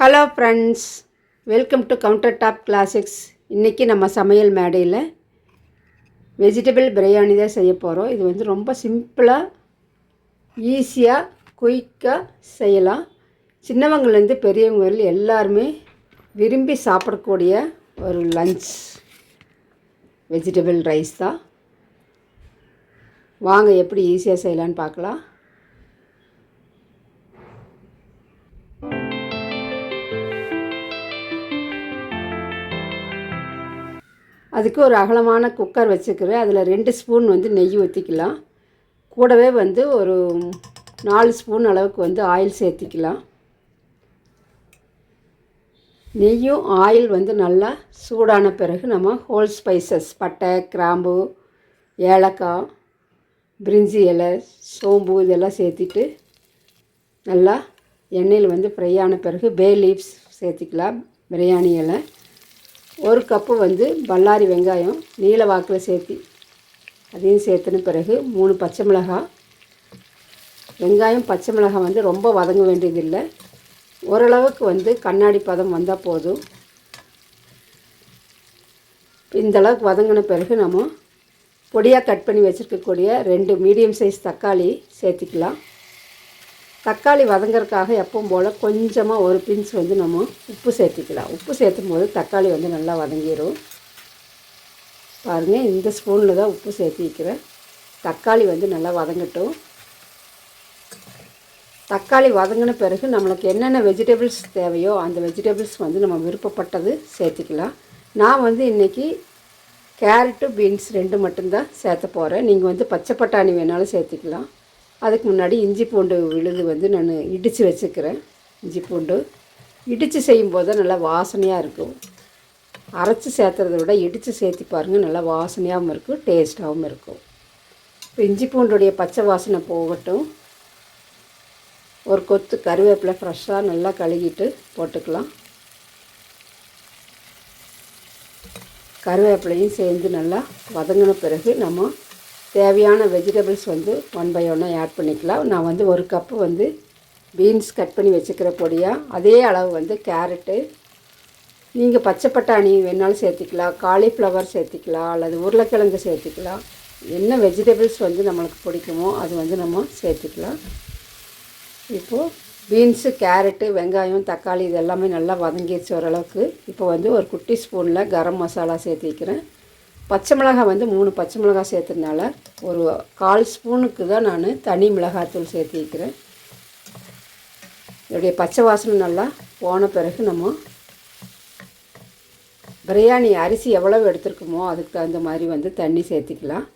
Hello friends welcome to countertop classics இன்றைக்கி நம்ம சமையல் மேடையில் வெஜிடபிள் பிரியாணி தான் செய்ய போகிறோம் இது வந்து ரொம்ப சிம்பிளாக ஈஸியாக குயிக்காக செய்யலாம். சின்னவங்கலேருந்து பெரியவங்க வரையில் எல்லாருமே விரும்பி சாப்பிடக்கூடிய ஒரு லஞ்ச் வெஜிடபிள் ரைஸ் தான். வாங்க எப்படி ஈஸியாக செய்யலான்னு பார்க்கலாம். அதுக்கு ஒரு அகலமான குக்கர் வச்சுக்கிறேன். அதில் ரெண்டு ஸ்பூன் வந்து நெய் ஊற்றிக்கலாம் கூடவே வந்து ஒரு நாலு ஸ்பூன் அளவுக்கு வந்து ஆயில் சேர்த்திக்கலாம். நெய்யும் ஆயில் வந்து நல்லா சூடான பிறகு நம்ம ஹோல் ஸ்பைசஸ் பட்டை கிராம்பு ஏலக்காய் பிரிஞ்சி இலை சோம்பு இதெல்லாம் சேர்த்திட்டு நல்லா எண்ணெயில் வந்து ஃப்ரை ஆன பிறகு பே லீவ்ஸ் சேர்த்திக்கலாம். பிரியாணி இலை. ஒரு கப்பு வந்து பல்லாரி வெங்காயம் நீல வாக்கில் சேர்த்தி அதையும் சேர்த்துன பிறகு மூணு பச்சை மிளகாய் வெங்காயம் பச்சை மிளகாய் வந்து ரொம்ப வதங்க வேண்டியதில்லை. ஓரளவுக்கு வந்து கண்ணாடி பதம் வந்தால் போதும். இந்த அளவுக்கு வதங்கின பிறகு நம்ம பொடியாக கட் பண்ணி வச்சுருக்கக்கூடிய ரெண்டு மீடியம் சைஸ் தக்காளி சேர்த்திக்கலாம். தக்காளி வதங்கிறதுக்காக எப்பவும் போல் கொஞ்சமாக ஒரு பிஞ்ச் வந்து நம்ம உப்பு சேர்த்திக்கலாம். உப்பு சேர்த்தும் போது தக்காளி வந்து நல்லா வதங்கிடும் பாருங்கள் இந்த ஸ்பூனில் தான் உப்பு சேர்த்திக்கிறேன் தக்காளி வந்து நல்லா வதங்கட்டும். தக்காளி வதங்கின பிறகு நம்மளுக்கு என்னென்ன வெஜிடபிள்ஸ் தேவையோ அந்த வெஜிடபிள்ஸ் வந்து நம்ம விருப்பப்பட்டது சேர்த்திக்கலாம். நான் வந்து இன்றைக்கி கேரட்டு பீன்ஸ் ரெண்டு மட்டும்தான் சேர்த்த போகிறேன் நீங்கள் வந்து பச்சை பட்டாணி வேணாலும் சேர்த்திக்கலாம். அதுக்கு முன்னாடி இஞ்சி பூண்டு விழுது வந்து நான் இடித்து வச்சுக்கிறேன். இஞ்சி பூண்டு இடித்து செய்யும்போது தான் நல்லா வாசனையாக இருக்கும். அரைச்சி சேர்த்துறத விட இடித்து சேர்த்து பாருங்கள் நல்லா வாசனையாகவும் இருக்கும் டேஸ்ட்டாகவும் இருக்கும். இப்போ இஞ்சி பூண்டுடைய பச்சை வாசனை போகட்டும். ஒரு கொத்து கருவேப்பிலை ஃப்ரெஷ்ஷாக நல்லா கழுகிட்டு போட்டுக்கலாம். கருவேப்பிலையும் சேர்ந்து நல்லா வதங்கின பிறகு நம்ம தேவையான வெஜிடபிள்ஸ் வந்து ஒன் பை ஒன்னாக ஆட் பண்ணிக்கலாம். நான் வந்து ஒரு கப்பு வந்து பீன்ஸ் கட் பண்ணி வச்சுக்கிற பொடியாக அதே அளவு வந்து கேரட்டு நீங்கள் பச்சை பட்டாணி வேணாலும் சேர்த்திக்கலாம் காலிஃப்ளவர் சேர்த்திக்கலாம் அல்லது உருளைக்கிழங்கு சேர்த்திக்கலாம். என்ன வெஜிடபிள்ஸ் வந்து நம்மளுக்கு பிடிக்குமோ அது வந்து நம்ம சேர்த்துக்கலாம். இப்போது பீன்ஸு கேரட்டு வெங்காயம் தக்காளி இது எல்லாமே நல்லா வதங்கிடுச்சு ஓரளவுக்கு. இப்போ வந்து ஒரு குட்டி ஸ்பூனில் கரம் மசாலா சேர்த்திக்கிறேன் பச்சை மிளகாய் வந்து மூணு பச்சை மிளகாய் சேர்த்ததுனால ஒரு கால் ஸ்பூனுக்கு தான் நான் தனி மிளகாத்தூள் சேர்த்திக்கிறேன் இதோடைய பச்சை வாசனை நல்லா போன பிறகு நம்ம பிரியாணி அரிசி எவ்வளவு எடுத்துருக்குமோ அதுக்கு தகுந்த மாதிரி வந்து தண்ணி சேர்த்திக்கலாம்.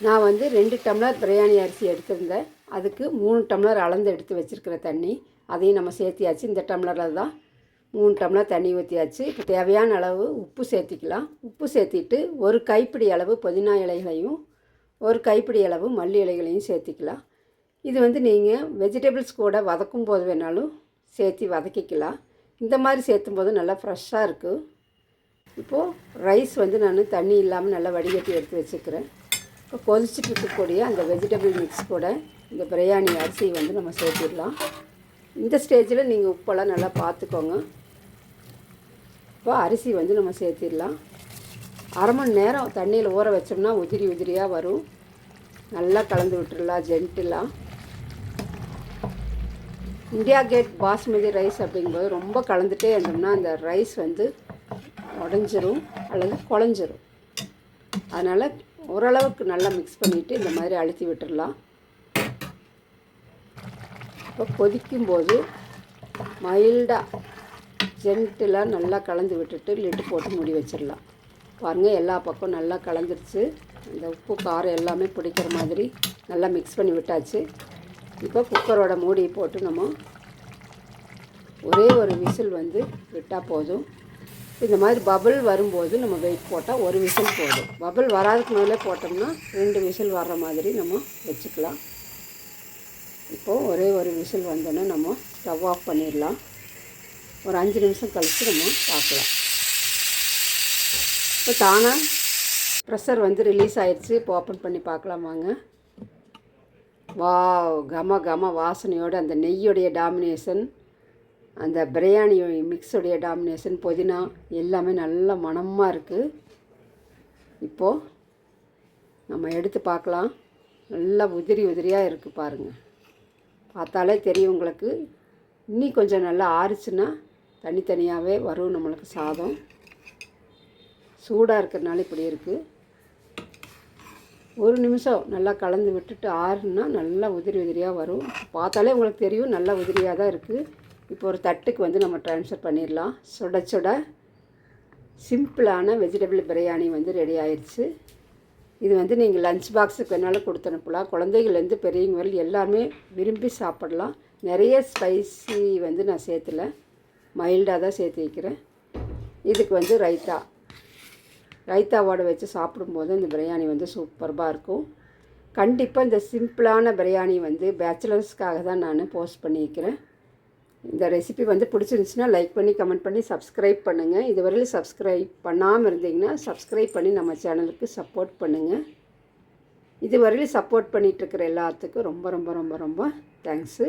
நான் வந்து ரெண்டு டம்ளர் பிரியாணி அரிசி எடுத்திருந்தேன். அதுக்கு மூணு டம்ளர் அளந்து எடுத்து வச்சுருக்கிற தண்ணி அதையும் நம்ம சேர்த்தியாச்சு. இந்த டம்ளரில் தான் மூணு டம்ளர் தண்ணி ஊற்றியாச்சு இப்போ தேவையான அளவு உப்பு சேர்த்திக்கலாம். உப்பு சேர்த்திட்டு ஒரு கைப்பிடி அளவு புதினா இலைகளையும் ஒரு கைப்பிடி அளவு மல்லி இலைகளையும் சேர்த்திக்கலாம். இது வந்து நீங்கள் வெஜிடபிள்ஸ் கூட வதக்கும் போது வேணாலும் சேர்த்தி வதக்கிக்கலாம். இந்த மாதிரி சேர்த்தும் போது நல்லா ஃப்ரெஷ்ஷாக இருக்குது இப்போது ரைஸ் வந்து நான் தண்ணி இல்லாமல் நல்லா வடிகட்டி எடுத்து வச்சுக்கிறேன். இப்போ கொதிச்சுட்டு இருக்கக்கூடிய அந்த வெஜிடபிள் மிக்ஸ் கூட இந்த பிரியாணி அரிசி வந்து நம்ம சேர்த்திடலாம். இந்த ஸ்டேஜில் நீங்கள் உப்பெல்லாம் நல்லா பார்த்துக்கோங்க. இப்போ அரிசி வந்து நம்ம சேர்த்திடலாம். அரை மணி நேரம் தண்ணியில் ஊற வச்சோம்னா உதிரி உதிரியாக வரும். நல்லா கலந்து விட்டுடலாம் ஜென்டிலாக இந்தியா கேட் பாஸ்மதி ரைஸ் அப்படிங்கும்போது ரொம்ப கலந்துட்டே இருந்தோம்னா அந்த ரைஸ் வந்து உடஞ்சிரும் அல்லது குழஞ்சிரும். அதனால் ஓரளவுக்கு நல்லா மிக்ஸ் பண்ணிவிட்டு இந்த மாதிரி அழுத்தி விட்டுடலாம் இப்போ கொதிக்கும்போது மைல்டாக ஜென்டிலாக நல்லா கலந்து விட்டுட்டு லிட்டு போட்டு மூடி வச்சிடலாம். பாருங்கள் எல்லா பக்கம் நல்லா கலந்துருச்சு. இந்த உப்பு காரம் எல்லாமே பிடிக்கிற மாதிரி நல்லா மிக்ஸ் பண்ணி விட்டாச்சு. இப்போ குக்கரோட மூடி போட்டு நம்ம ஒரே ஒரு விசில் வந்து விட்டால் போதும். இந்த மாதிரி பபுள் வரும்போது நம்ம வெயிட் போட்டால் ஒரு விசில் போதும். பபுள் வராதுக்கு மேலே போட்டோம்னா ரெண்டு விசில் வர்ற மாதிரி நம்ம வச்சுக்கலாம். இப்போது ஒரே ஒரு விசில் வந்தோன்னே நம்ம ஸ்டவ் ஆஃப் பண்ணிடலாம். ஒரு அஞ்சு நிமிஷம் கழித்து நம்ம பார்க்கலாம். இப்போ தானாக ப்ரெஷர் வந்து ரிலீஸ் ஆயிடுச்சு இப்போ ஓப்பன் பண்ணி பார்க்கலாம் வாங்க. வாவ் கம கம வாசனையோடு அந்த நெய்யுடைய டாமினேஷன் அந்த பிரியாணி மிக்ஸுடைய டாமினேஷன் புதினா எல்லாமே நல்ல மணமாக இருக்குது இப்போது நம்ம எடுத்து பார்க்கலாம். நல்லா உதிரி உதிரியாக இருக்குது பாருங்கள் பார்த்தாலே தெரியும் உங்களுக்கு. இன்னி கொஞ்சம் நல்லா ஆறுச்சுன்னா தனித்தனியாகவே வரும் நம்மளுக்கு சாதம். சூடாக இருக்கிறதுனால இப்படி இருக்குது ஒரு நிமிஷம் நல்லா கலந்து விட்டுட்டு ஆறுனா நல்லா உதிரி உதிரியாக வரும். பார்த்தாலே உங்களுக்கு தெரியும் நல்லா உதிரியாக தான் இருக்குது இப்போ ஒரு தட்டுக்கு வந்து நம்ம ட்ரான்ஸ்ஃபர் பண்ணிடலாம். சுட சுட சிம்பிளான வெஜிடபிள் பிரியாணி வந்து ரெடி ஆயிடுச்சு இது வந்து நீங்கள் லஞ்ச் பாக்ஸுக்கு வேணாலும் கொடுத்து அனுப்பலாம். குழந்தைகள்லேருந்து பெரியவங்க வரையும் எல்லாருமே விரும்பி சாப்பிடலாம். நிறைய ஸ்பைசி வந்து நான் சேர்த்துல. மைல்டாக தான் சேர்த்து வைக்கிறேன். இதுக்கு வந்து ரைத்தா. ரைத்தாவோட வச்சு சாப்பிடும்போது இந்த பிரியாணி வந்து சூப்பர்பாக இருக்கும். கண்டிப்பாக இந்த சிம்பிளான பிரியாணி வந்து பேச்சுலர்ஸ்க்காக தான் நான் போஸ்ட் பண்ணியிருக்கிறேன் இந்த ரெசிபி வந்து பிடிச்சிருந்துச்சுன்னா லைக் பண்ணி கமெண்ட் பண்ணி சப்ஸ்கிரைப் பண்ணுங்கள் இதுவரையிலும் சப்ஸ்கிரைப் பண்ணாமல் இருந்தீங்கன்னா சப்ஸ்கிரைப் பண்ணி நம்ம சேனலுக்கு சப்போர்ட் பண்ணுங்கள் இதுவரையிலும் சப்போர்ட் பண்ணிகிட்ருக்கிற எல்லாத்துக்கும் ரொம்ப ரொம்ப ரொம்ப ரொம்ப தேங்க்ஸு.